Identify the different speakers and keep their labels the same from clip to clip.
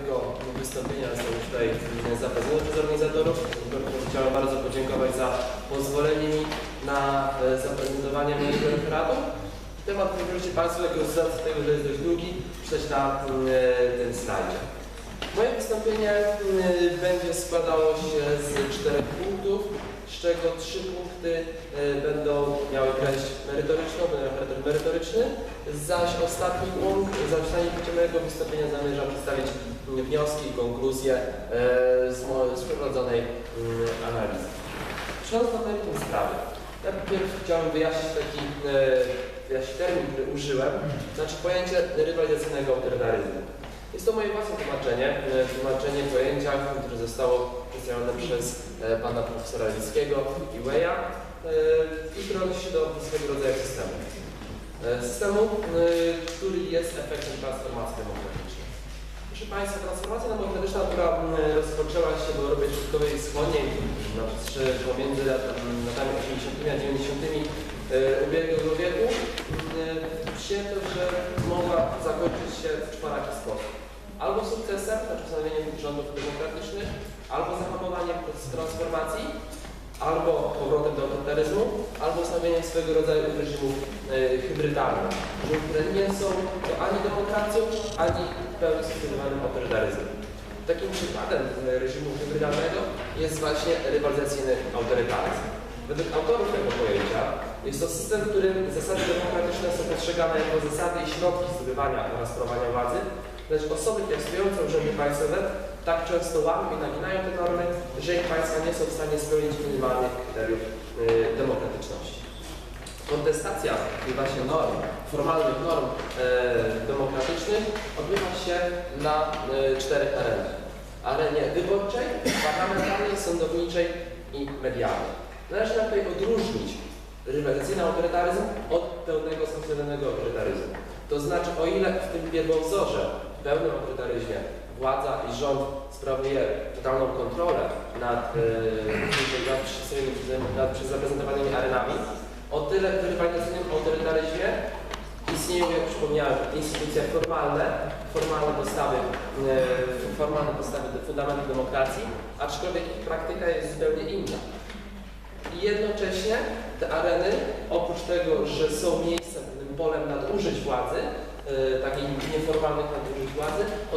Speaker 1: tego wystąpienia został tutaj zaprezentowane przez organizatorów. Chciałem bardzo podziękować za pozwolenie mi na e, zaprezentowanie mojego referatu. Temat, proszę Państwo, jako z tego, że jest dość długi, przeczytać na e, tym slajdzie. Moje wystąpienie e, będzie składało się z czterech punktów, z czego trzy punkty e, będą miały treść merytoryczną, będę miał charakter merytoryczny, zaś ostatni punkt, zaczynanie mojego wystąpienia zamierzam przedstawić wnioski i konkluzje e, z, z przeprowadzonej mm, analizy. Przechodząc do meritum sprawy, ja pierw chciałem wyjaśnić taki e, wyjaśnić termin, który użyłem, znaczy pojęcie rywalizacyjnego autorytaryzmu. Jest to moje własne tłumaczenie, tłumaczenie pojęcia, które zostało przedstawione przez e, pana profesora Lickiego i Weya e, i odnosi się do swego rodzaju systemu. E, Systemu, który jest efektem transformacji demokratycznej. Proszę Państwa, transformacja demokratyczna, która rozpoczęła się w Europie Środkowej i Wschodniej pomiędzy lat- latami 80. a 90. e, ubiegłego wieku, przyjęto, że mogła zakończyć się w czworaki sposób. Albo sukcesem, znaczy wznowieniem rządów demokratycznych, albo zahamowaniem transformacji, albo powrotem do autorytaryzmu, albo wznowieniem swego rodzaju reżimów e, hybrydalnych, które nie są ani demokracją, ani w pełni stosowanym autorytaryzmem. Takim przykładem e, reżimu hybrydalnego jest właśnie rywalizacyjny autorytaryzm. Według autorów tego pojęcia jest to system, w którym zasady demokratyczne są postrzegane jako zasady i środki zdobywania oraz sprawowania władzy, lecz osoby piastujące urzędy państwowe tak często łamią i naginają te normy, że ich państwa nie są w stanie spełnić minimalnych kryteriów y, demokratyczności. Kontestacja właśnie norm, formalnych norm e, demokratycznych odbywa się na e, czterech arenach. Arenie wyborczej, parlamentarnej, sądowniczej i medialnej. Należy tutaj odróżnić rywalizacyjny autorytaryzm od pełnego sankcjonowanego autorytaryzmu. To znaczy, o ile w tym pierwowzorze, pełnym autorytaryzmie, władza i rząd sprawuje totalną kontrolę nad, yy, nad, nad przez zaprezentowanymi arenami, o tyle w rywalizacyjnym autorytaryzmie istnieją, jak przypomniałem, instytucje formalne, formalne postawy, yy, formalne postawy fundamentu demokracji, aczkolwiek ich praktyka jest zupełnie inna. I jednocześnie te areny, oprócz tego, że są miejscem, polem nadużyć władzy, e, takiej nieformalnych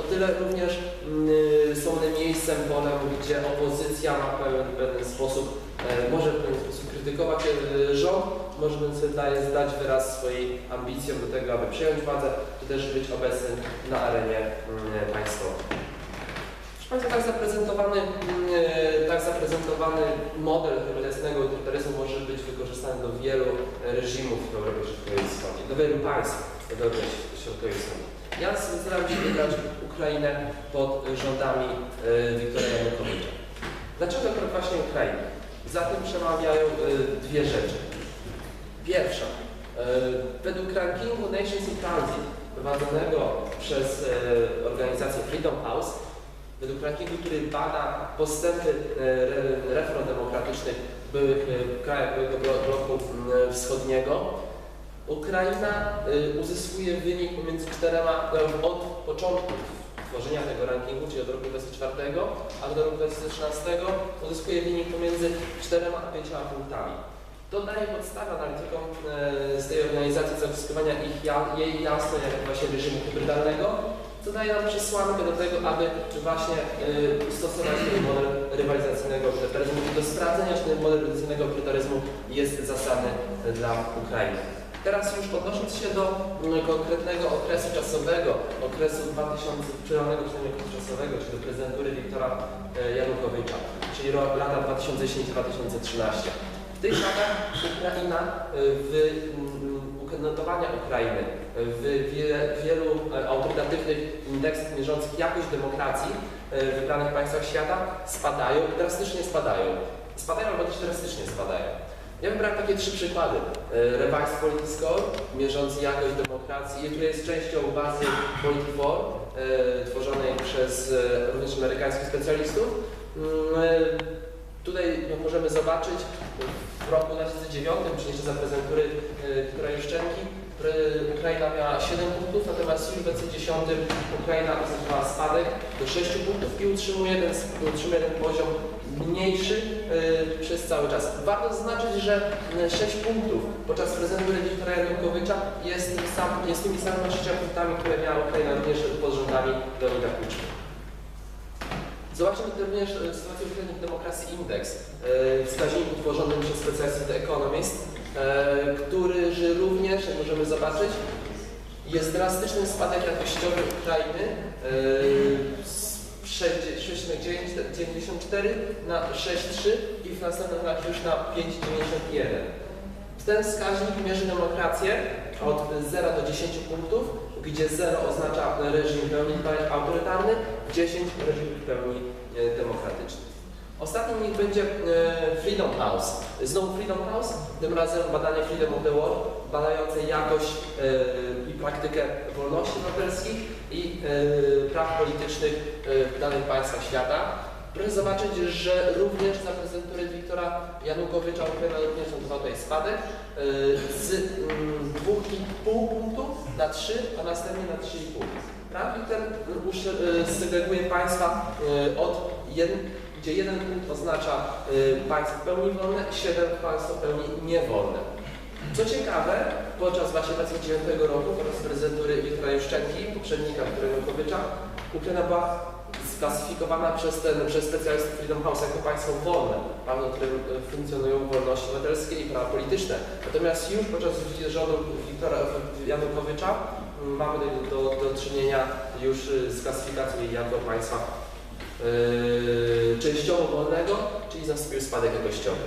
Speaker 1: o tyle również mm, są one miejscem, polem, gdzie opozycja ma pewien, pewien sposób, e, może w pewien sposób krytykować e, rząd, może sobie daje zdać wyraz swojej ambicją do tego, aby przejąć władzę, czy też być obecnym na arenie mm, państwowej. Państwa, tak zaprezentowany, mm, e, tak zaprezentowany model rewelacyjnego autorytaryzmu może być wykorzystany do wielu reżimów w Europie Środkowej Wschodniej, do wielu państw w Europie Wschodniej. Ja zdecydowałem się wybrać Ukrainę pod rządami e, Wiktora Janukowycza. Dlaczego akurat właśnie Ukraina? Za tym przemawiają e, dwie rzeczy. Pierwsza, e, według rankingu Nations in Transit prowadzonego przez organizację Freedom House, według rankingu, który bada postępy re- reform demokratycznych w krajach byłego blo- bloku wschodniego, Ukraina e, uzyskuje wynik pomiędzy czterema, e, od początku tworzenia tego rankingu, czyli od roku 2004, a do roku 2013 uzyskuje wynik pomiędzy czterema a pięcioma punktami. To daje podstawę analitykom e, z tej organizacji uzyskiwania ich jej jasno jak właśnie reżimu hybrydalnego, co daje nam przesłankę do tego, aby właśnie y, stosować ten model rywalizacyjnego autorytaryzmu i do sprawdzenia, czy ten model rywalizacyjnego autorytaryzmu jest zasadny dla Ukrainy. Teraz już odnosząc się do konkretnego okresu czasowego, okresu 2000, przełomonego przynajmniej okresu czasowego, czyli do prezydentury Wiktora e, Janukowycza, czyli lata 2010-2013. W tych latach Ukraina e, w mm, notowania Ukrainy w wie, wielu e, autorytatywnych indeksach mierzących jakość demokracji w wybranych państwach świata spadają, drastycznie spadają. Spadają albo też drastycznie spadają. Ja wybrałem takie trzy przykłady. E, Revised Score, mierzący jakość demokracji, który jest częścią bazy Polity4, e, tworzonej przez e, również amerykańskich specjalistów. Mm, Tutaj jak możemy zobaczyć w roku 2009, czyli jeszcze za prezentury Wiktora Juszczenki, Ukraina miała 7 punktów, natomiast w WC10 Ukraina oznaczała spadek do 6 punktów i utrzymuje ten, utrzymuje ten poziom mniejszy y, przez cały czas. Warto zaznaczyć, że y, 6 punktów podczas prezydentury Wiktora Janukowycza jest, sam, jest tymi samymi 6 punktami, które miała Ukraina również pod rządami Leonida Kuczmy. Zobaczmy również e, sytuację uwzględnień demokracji Index, e, wskaźnik utworzony przez specjalistów The Economist, który że również, jak możemy zobaczyć, jest drastyczny spadek jakościowy Ukrainy e, z 6,94 na 6,3 i w następnych latach już na 5,91. Ten wskaźnik mierzy demokrację od 0 do 10 punktów, gdzie 0 oznacza reżim w pełni autorytarny, 10 reżim w pełni e, demokratyczny. Ostatnim niech będzie e, Freedom House. Znowu Freedom House, tym razem badanie Freedom of the World, badające jakość e, i praktykę wolności obywatelskich i e, praw politycznych w danych państwach świata. Proszę zobaczyć, że również za prezydentury Wiktora Janukowycza Ukraina odnotował tutaj spadek z mm, 2,5 punktów na 3, a następnie na 3,5. Grafik ten segreguje państwa od jeden, gdzie jeden punkt oznacza y, państwo pełni wolne, 7 państwo pełni niewolne. Co ciekawe, podczas właśnie 2009 roku, podczas prezydentury Wiktora Juszczenki, poprzednika Wiktora Janukowycza, Ukraina była sklasyfikowana przez, ten, przez specjalistów Freedom House jako państwo wolne, państwo, w którym funkcjonują wolności obywatelskie i prawa polityczne. Natomiast już podczas rządu Wiktora Janukowycza m, mamy do, do, do czynienia już e, z klasyfikacją jako państwa e, częściowo wolnego, czyli nastąpił spadek jakościowy.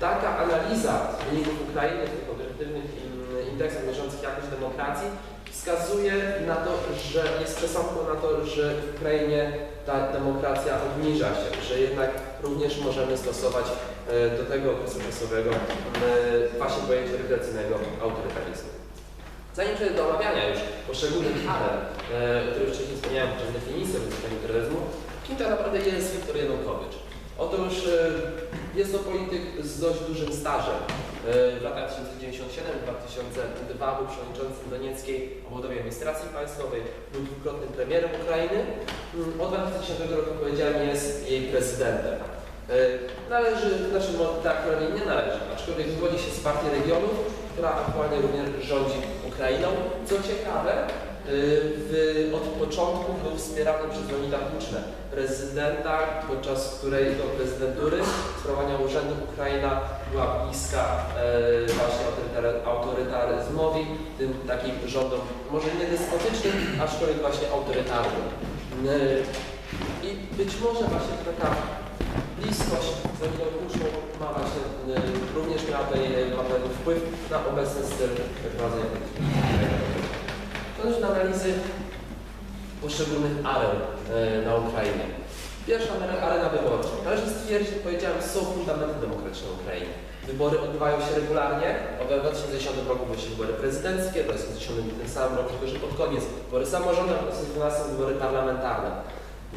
Speaker 1: Taka analiza wyników Ukrainy w tych obiektywnych mm, indeksach mierzących jakość demokracji wskazuje na to, że jest przesłanką na to, że w Ukrainie ta demokracja obniża się, że jednak również możemy stosować e, do tego okresu czasowego e, właśnie pojęcie reprezentacyjnego autorytaryzmu. Zanim przejdę do omawiania już poszczególnych ale, o których wcześniej wspomniałem podczas definicji autorytaryzmu, kim tak naprawdę jest Wiktor Janukowycz? Otóż e, jest to polityk z dość dużym stażem. E, W latach 1997-2002 był przewodniczącym Donieckiej Obwodowej Administracji Państwowej, był dwukrotnym premierem Ukrainy. Mm, Od 2010 roku, jak powiedziałem, jest jej prezydentem. E, Należy, znaczy no, tak akurat nie należy, aczkolwiek wywodzi się z partii regionów, która aktualnie również rządzi Ukrainą. Co ciekawe, w, od początku był wspierany przez Leonida Kuczmę, prezydenta, podczas której do prezydentury sprawowania urzędu Ukraina była bliska e, właśnie autorytar- autorytaryzmowi, tym takim rządom może nie despotycznym, aczkolwiek właśnie autorytarnym. E, I być może właśnie taka bliskość z Leniną Kuczmą ma właśnie, e, również miała tutaj ma pewien wpływ na obecny styl prowadzenia polityki. Przechodzimy do analizy poszczególnych aren e, na Ukrainie. Pierwsza are- arena wyborcza. Należy stwierdzić, jak powiedziałem, są fundamenty demokratyczne Ukrainy. Wybory odbywają się regularnie. W 2010 roku były się wybory prezydenckie, w 2010 w tym samym roku, tylko że pod koniec wybory samorządowe, w 2012 wybory parlamentarne.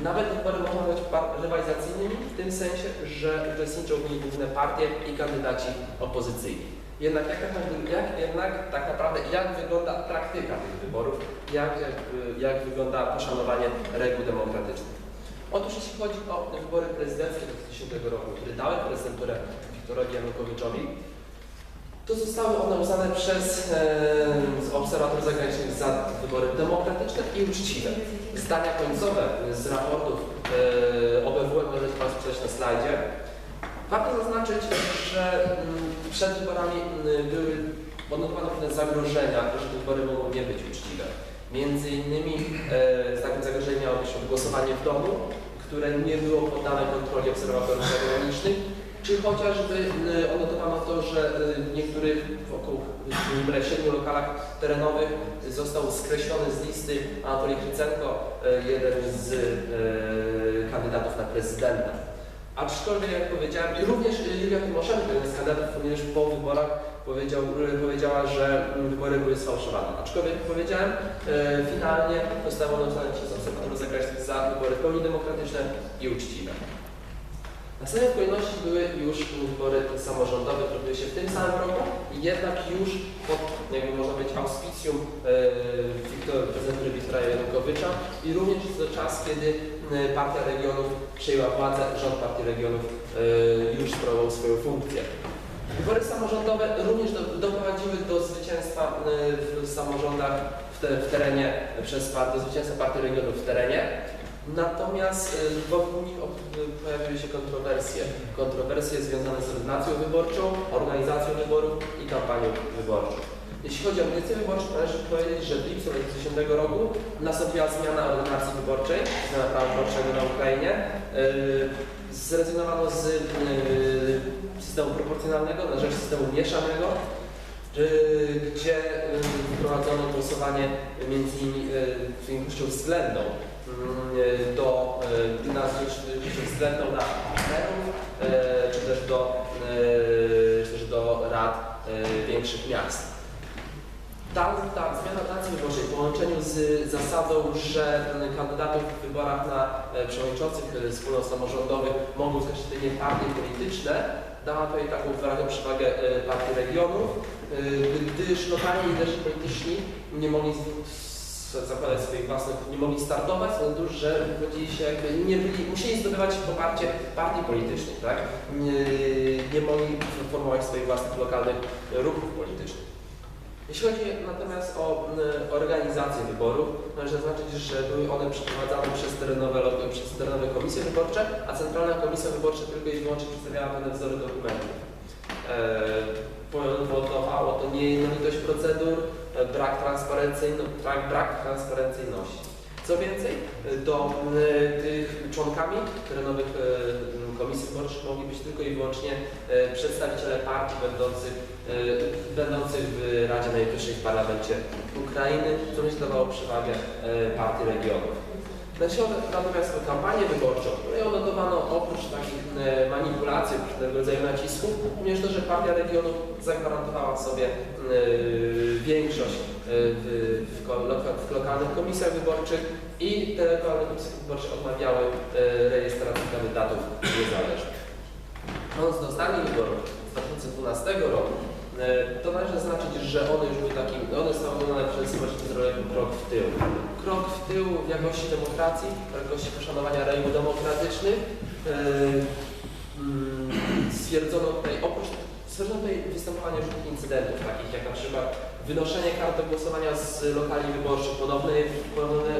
Speaker 1: Nawet wybory mogą być rywalizacyjnymi w tym sensie, że uczestniczą w nich główne partie i kandydaci opozycyjni. Jednak jak, tak- jak, jednak tak naprawdę jak wygląda praktyka tych wyborów, jak, jak, jak wygląda poszanowanie reguł demokratycznych. Otóż jeśli chodzi o wybory prezydenckie 2010 roku, które dały prezydenturę Wiktorowi Janukowyczowi, to zostały one uznane przez e, obserwatorów zagranicznych za wybory demokratyczne i uczciwe. Zdania końcowe z raportów e, OBWE możecie Państwo przeczytać na slajdzie. Warto zaznaczyć, że mm, przed wyborami mm, były odnotowano pewne zagrożenia, że te wybory mogą nie być uczciwe. Między innymi e, takim miało głosowanie w domu, które nie było poddane kontroli obserwatorów zagranicznych, czy chociażby y, odnotowano to, że y, w niektórych w około w 7 lokalach terenowych został skreślony z listy Anatolij Krycenko, y, jeden z y, kandydatów na prezydenta. Aczkolwiek, jak powiedziałem, i również Julia Tymoszenko, jeden z kandydatów, również po wyborach powiedział, y, powiedziała, że mm, wybory były sfałszowane. Aczkolwiek, jak powiedziałem, y, finalnie zostało uznane przez obserwatorów zagranicznych za wybory w pełni demokratyczne i uczciwe. Następnie w kolejności były już wybory samorządowe, odbyły się w tym samym roku jednak już pod, jakby można powiedzieć, auspicjum e, prezydentury Wiktora Janukowycza i również to czas, kiedy e, Partia Regionów przejęła władzę, rząd Partii Regionów e, już sprawował swoją funkcję. Wybory samorządowe również do, doprowadziły do zwycięstwa w samorządach w, te, w terenie przez partię, zwycięstwa Partii Regionów w terenie. Natomiast wokół nich pojawiły się kontrowersje. Kontrowersje związane z ordynacją wyborczą, organizacją wyborów i kampanią wyborczą. Jeśli chodzi o edycję wyborczą, należy powiedzieć, że w lipcu 2010 roku nastąpiła zmiana ordynacji wyborczej, zmiana prawa wyborczego na Ukrainie. E, Zrezygnowano z e, systemu proporcjonalnego na rzecz systemu mieszanego, e, gdzie wprowadzono głosowanie między innymi większością względną mm, do, na względną na merów, czy też do, czy też do rad większych miast. Ta, ta zmiana ordynacji wyborczej w połączeniu z zasadą, że mm, kandydatów w wyborach na e, przewodniczących e, wspólnot samorządowych mogą zgłaszać jedynie partie polityczne, dała tutaj taką wyraźną przewagę e, partii regionów, gdyż lokalni liderzy polityczni nie mogli zakładać swoich własnych, nie mogli startować, z powodu, że wychodzili się nie byli, musieli zdobywać poparcie partii politycznych, tak? Nie, nie mogli formować swoich własnych lokalnych ruchów politycznych. Jeśli chodzi natomiast o y, organizację wyborów, należy zaznaczyć, że były one przeprowadzane przez terenowe, przez terenowe komisje wyborcze, a Centralna Komisja Wyborcza tylko i wyłącznie przedstawiała pewne wzory dokumentów. E, Powodowało to niejednolitość procedur, e, brak, transparencyjno, brak, transparencyjności. Co więcej, e, do tych członkami terenowych komisji wyborczych mogli być tylko i wyłącznie przedstawiciele partii będących będących w Radzie Najwyższej w Parlamencie Ukrainy, co dawało przewagę e, Partii Regionów. Natomiast kampanię wyborczą, której odnotowano oprócz takich e, manipulacji, tego rodzaju nacisków, również to, że Partia Regionów zagwarantowała sobie e, większość e, w, lokalnych komisjach wyborczych i te lokalne komisje wyborcze odmawiały e, rejestracji kandydatów niezależnych. Przechodząc do ostatnich wyborów 2012 roku, e, to należy zaznaczyć, że one już były takim, one są wykonane przez zdrowie jako krok w tył. Krok w tył w jakości demokracji, w jakości poszanowania reguł demokratycznych. E, mm, Stwierdzono tutaj, oprócz stwierdzono tutaj występowanie różnych incydentów, takich jak na przykład wynoszenie kart do głosowania z lokali wyborczych, ponowne, ponowne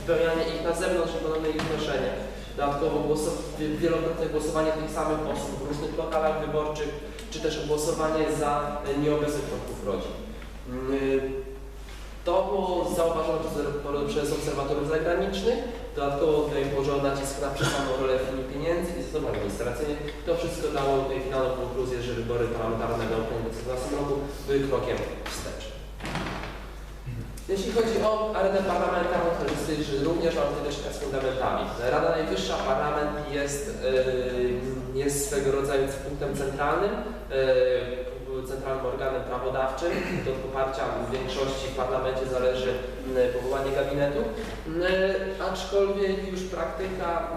Speaker 1: wypełnianie ich na zewnątrz i ponowne ich wnoszenie. Dodatkowo głoso- wi- wielokrotne głosowanie tych samych osób w różnych lokalach wyborczych, czy też głosowanie za e, nieobecnych członków rodzin. Mm, To było zauważone przez- przez obserwatorów zagranicznych. Dodatkowo tutaj położono nacisk na przesadną rolę firmie pieniędzy i zasobów administracyjnych. To wszystko dało tutaj finalną konkluzję, że wybory parlamentarne w 2012 roku były krokiem wstecz. Jeśli chodzi o arenę parlamentarną, to jest również mamy do czynienia z fundamentami. Rada Najwyższa, parlament jest, yy, jest swego rodzaju punktem centralnym, yy, centralnym organem prawodawczym. Do poparcia w większości w parlamencie zależy yy, powołanie gabinetu, yy, aczkolwiek już praktyka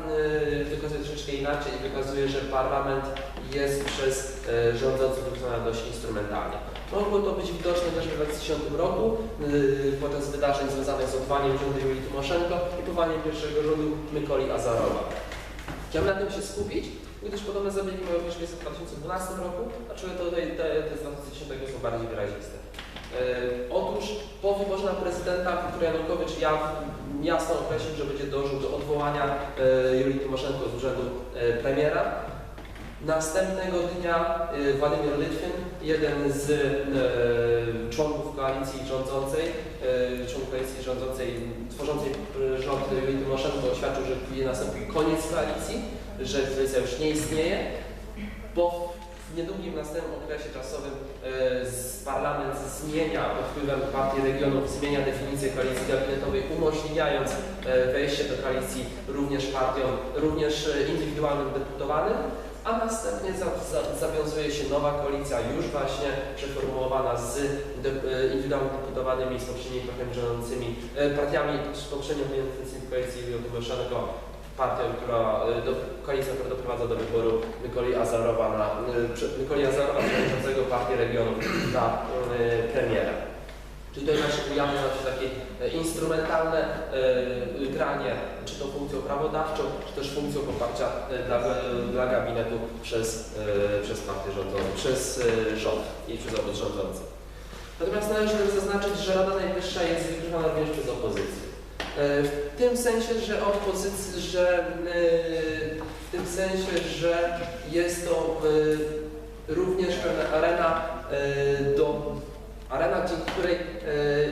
Speaker 1: yy, wykazuje troszeczkę inaczej i wykazuje, że parlament jest przez yy, rządzących wykonany dość instrumentalnie. Mogło to być widoczne też w 2010 roku podczas wydarzeń związanych z odwaniem rządu Julii Tymoszenko i powołaniem pierwszego rządu Mykoli Azarowa. Chciałbym na tym się skupić, gdyż podobne zabiegi miały już miejsce w 2012 roku, aczkolwiek tutaj te, te z 2010 są bardziej wyraziste. Yy, otóż po wyborze na prezydenta Wiktor Janukowycz ja, jasno określił, że będzie dążył do odwołania yy, Julii Tymoszenko z urzędu yy, premiera. Następnego dnia Władimir Litwin, jeden z członków koalicji rządzącej, członków koalicji rządzącej, tworzącej rząd Julii Tymoszenko oświadczył, że nastąpi koniec koalicji, że koalicja już nie istnieje. Po w niedługim następnym okresie czasowym z parlament zmienia pod wpływem Partii Regionów, zmienia definicję koalicji gabinetowej, umożliwiając y, wejście do koalicji również partiom, również y, indywidualnym deputowanym a następnie za, za, zawiązuje się nowa koalicja, już właśnie przeformułowana z de, e, indywidualnie deputowanymi, z poprzednimi partiami rządzącymi, e, partiami z poprzednio koalicji Tymoszenko partią, która, y, do, koalicja, która doprowadza do wyboru Mykoli Azarowa, na, y, Mykoli Azarowa, przewodniczącego Partii Regionów na y, premiera. Czyli tutaj właśnie ujawnia takie e, instrumentalne e, granie, czy to funkcją prawodawczą, czy też funkcją poparcia e, dla, dla gabinetu przez, przez partię rządzącą, przez rząd i przez obóz rządzący. Natomiast należy zaznaczyć, że Rada Najwyższa jest wygrywana również przez opozycję. E, W tym sensie, że opozycja, że e, w tym sensie, że jest to e, również arena do arena, dzięki której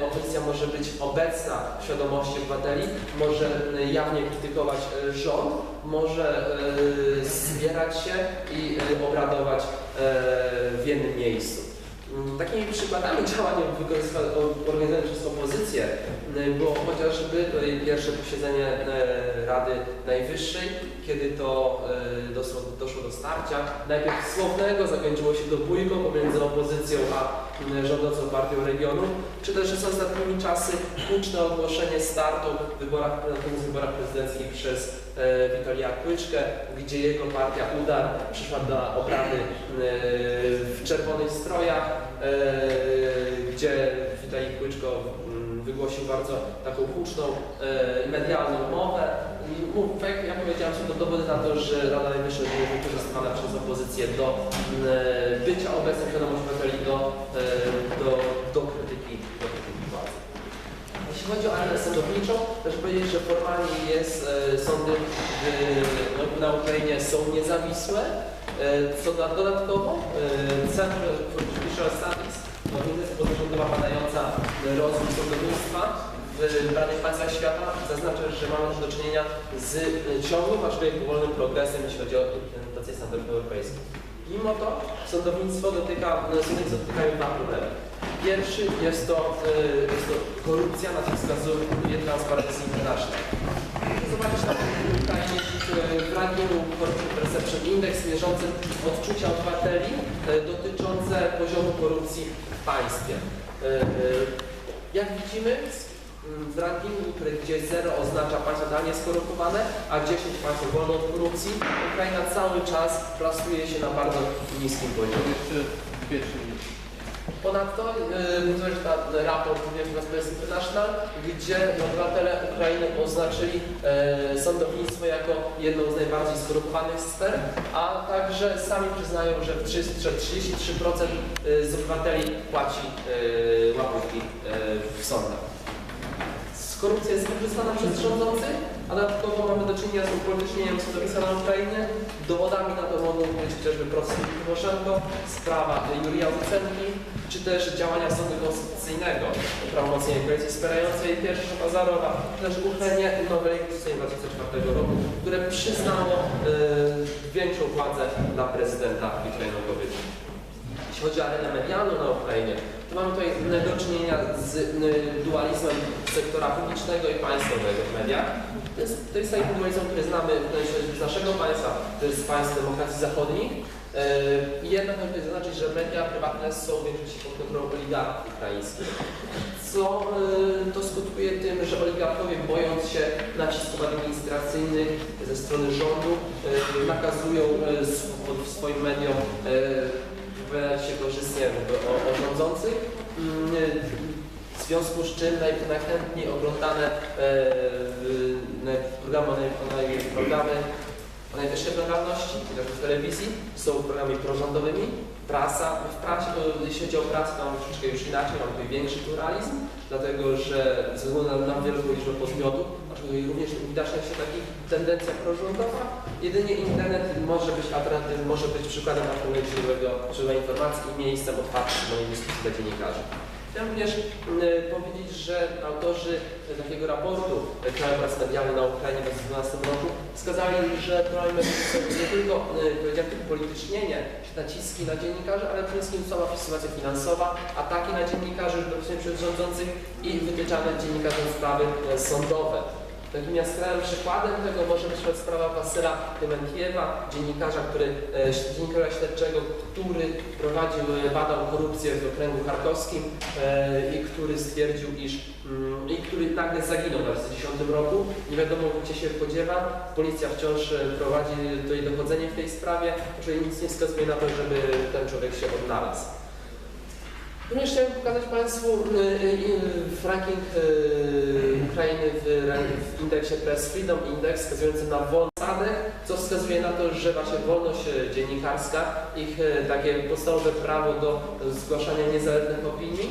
Speaker 1: opozycja może być obecna w świadomości obywateli, może jawnie krytykować rząd, może zbierać się i obradować w jednym miejscu. Mm, Takimi przykładami działań organizowanych przez opozycję m, było chociażby pierwsze posiedzenie e, Rady Najwyższej, kiedy to e, doszło, doszło do starcia. Najpierw słownego zakończyło się dobójką pomiędzy opozycją a rządzącą partią regionu, czy też z ostatnimi czasy huczne ogłoszenie startu w wyborach, tych wyborach prezydenckich przez e, Kłyczkę, gdzie jego partia UDAR przyszła na obrady e, w czerwonych strojach, e, gdzie Witali Kłyczko wygłosił bardzo taką huczną, e, medialną mowę. Mów, tak jak ja powiedziałem, są to dowody na to, że Rada Najwyższa jest wykorzystywana przez opozycję do e, bycia obecnym świadomości obywateli, do, e, do, do krytyki, do krytyki władzy. Jeśli chodzi o arenę sądowniczą, też powiedzieć, że formalnie jest, e, sądy w, no, na Ukrainie są niezawisłe. E, co da, dodatkowo, e, Centrum Studies, to organizacja pozarządowa badająca rozwój sądownictwa w prawie państwach świata, zaznacza, że mamy do czynienia z e, ciągłym, aczkolwiek powolnym progresem, jeśli chodzi o implementację standardów europejskich. Mimo to sądownictwo dotyka, sądownictwo dotykają dwa problemy. Pierwszy jest to, y, jest to korupcja, na co wskazuje Transparency International. Zobaczyć na Ukrainie w Index mierzący odczucia obywateli y, dotyczące poziomu korupcji w państwie. Y, y, Jak widzimy, w rankingu, gdzie 0 oznacza państwo totalnie skorumpowane, a 10 państwo wolne od korupcji, Ukraina cały czas plasuje się na bardzo niskim poziomie.
Speaker 2: Jeszcze dwie, trzy minuty.
Speaker 1: Ponadto yy, to jest ta- raport Transparency International, gdzie obywatele Ukrainy oznaczyli e, sądownictwo jako jedną z najbardziej skorumpowanych sfer, a także sami przyznają, że 30 że 33% z obywateli płaci e, łapówki e, w sądach. Korupcja jest wykorzystana przez rządzących, a dodatkowo mamy do czynienia z upolitycznieniem środowiska na Ukrainie. Dowodami na to mogą być chociażby proces Tymoszenko, sprawa Julia Lucenki, czy też działania Sądu Konstytucyjnego, prawomocnienie koalicji wspierającej pierwsza Szapazarowa, czy też uchylenie nowej Konstytucji 2004 roku, które przyznało y, większą władzę dla prezydenta Wiktora Janukowycza. Chodzi o arenę medialną na Ukrainie, to mamy tutaj do czynienia z y, dualizmem sektora publicznego i państwowego w mediach. To jest, to jest taki dualizm, który znamy z naszego państwa, to jest z państw demokracji zachodnich. Y, I jednak tutaj zaznaczyć, że media prywatne są w większości pod kontrolą oligarchów ukraińskich, co y, to skutkuje tym, że oligarchowie bojąc się nacisków administracyjnych ze strony rządu nakazują swoim mediom wypowiadać się korzystnie o, o rządzących. Mm, W związku z czym naj, najchętniej oglądane e, programy, programy o najwyższej chociażby w telewizji, są programami prorządowymi. Prasa, w prasie, to, jeśli chodzi o prasę, to mamy troszeczkę już inaczej, mamy tutaj większy pluralizm, dlatego że ze względu na, na wielką liczbę podmiotów, aczkolwiek również widoczna się taka tendencja prorządowa, jedynie internet może być alternatywą, może być przykładem alternatywnego źródła informacji i miejscem otwartym do dyskusji dla dziennikarzy. Chciałem również y, powiedzieć, że autorzy y, takiego raportu y, Krajobraz Medialny na Ukrainie w 2012 roku wskazali, że problemem są nie tylko powiedziałem, tylko politycznienie, czy naciski na dziennikarzy, ale przede wszystkim słaba sytuacja finansowa, ataki na dziennikarzy bezpośrednio przez rządzących i wytyczane dziennikarzom sprawy sądowe. Jaskrawym przykładem tego może być sprawa Wasyla Tymentijewa, dziennikarza, który, e, dziennikarza śledczego, który prowadził, e, badał korupcję w okręgu charkowskim e, i który stwierdził, iż mm, i który nagle zaginął w 2010 roku. Nie wiadomo gdzie się podziewa. Policja wciąż prowadzi tutaj dochodzenie w tej sprawie, czyli nic nie wskazuje na to, żeby ten człowiek się odnalazł. Również chciałem pokazać Państwu y, y, y, ranking Ukrainy w, indeksie Press Freedom Index wskazujący na wolnosadę, co wskazuje na to, że właśnie wolność dziennikarska, ich takie podstawowe prawo do zgłaszania niezależnych opinii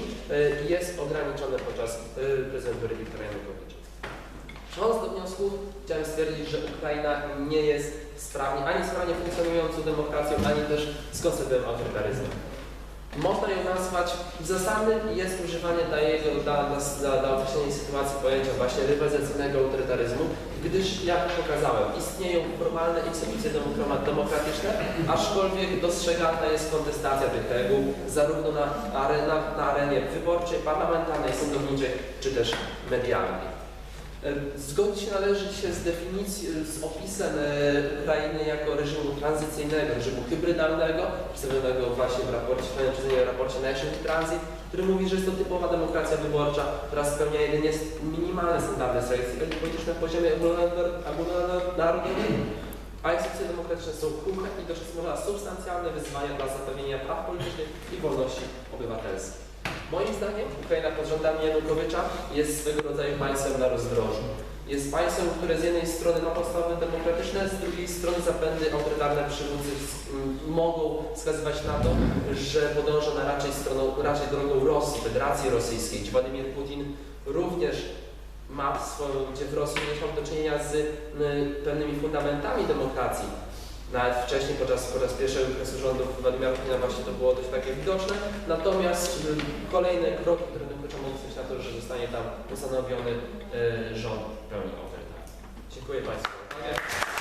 Speaker 1: jest ograniczone podczas prezydentury Wiktora Janukowicza. Przechodząc do wniosku, chciałem stwierdzić, że Ukraina nie jest sprawnie, ani sprawnie funkcjonującą demokracją, ani też z konceptem autorytaryzmu. Można ją nazwać, zasadnym jest używanie dla, jego, dla, dla, dla, określenia sytuacji pojęcia właśnie rywalizacyjnego autorytaryzmu, gdyż jak pokazałem, istnieją formalne instytucje demokra- demokratyczne, aczkolwiek dostrzegana jest kontestacja tych reguł zarówno na, na arenie wyborczej, parlamentarnej, sądowniczej czy też medialnej. E, Zgodzić się należy się z definicją, z opisem e, Ukrainy jako reżimu tranzycyjnego, reżimu hybrydalnego, przedstawionego właśnie w raporcie, mnie raporcie Nation Transit, który mówi, że jest to typowa demokracja wyborcza, która spełnia jedynie minimalne standardy selekcji politycznej na poziomie ogólnonarodowym, a instytucje demokratyczne są kruche i stanowią substancjalne wyzwania dla zapewnienia praw politycznych i wolności obywatelskich. Moim zdaniem Ukraina pod rządami Janukowycza jest swego rodzaju państwem na rozdrożu. Jest państwem, które z jednej strony ma podstawy demokratyczne, z drugiej strony zapędy autorytarne przywódcy mogą wskazywać na to, że podąża na raczej stroną, raczej drogą Rosji, Federacji Rosyjskiej. Czy Władimir Putin również ma swoją, gdzie w Rosji również do czynienia z pewnymi fundamentami demokracji. Nawet wcześniej, podczas, podczas pierwszego okresu rządów Władimira Putina właśnie to było dość takie widoczne. Natomiast y, kolejne kroki, które mogą wpływać na to, że zostanie tam ustanowiony y, rząd w pełni autorytarny. Dziękuję Państwu.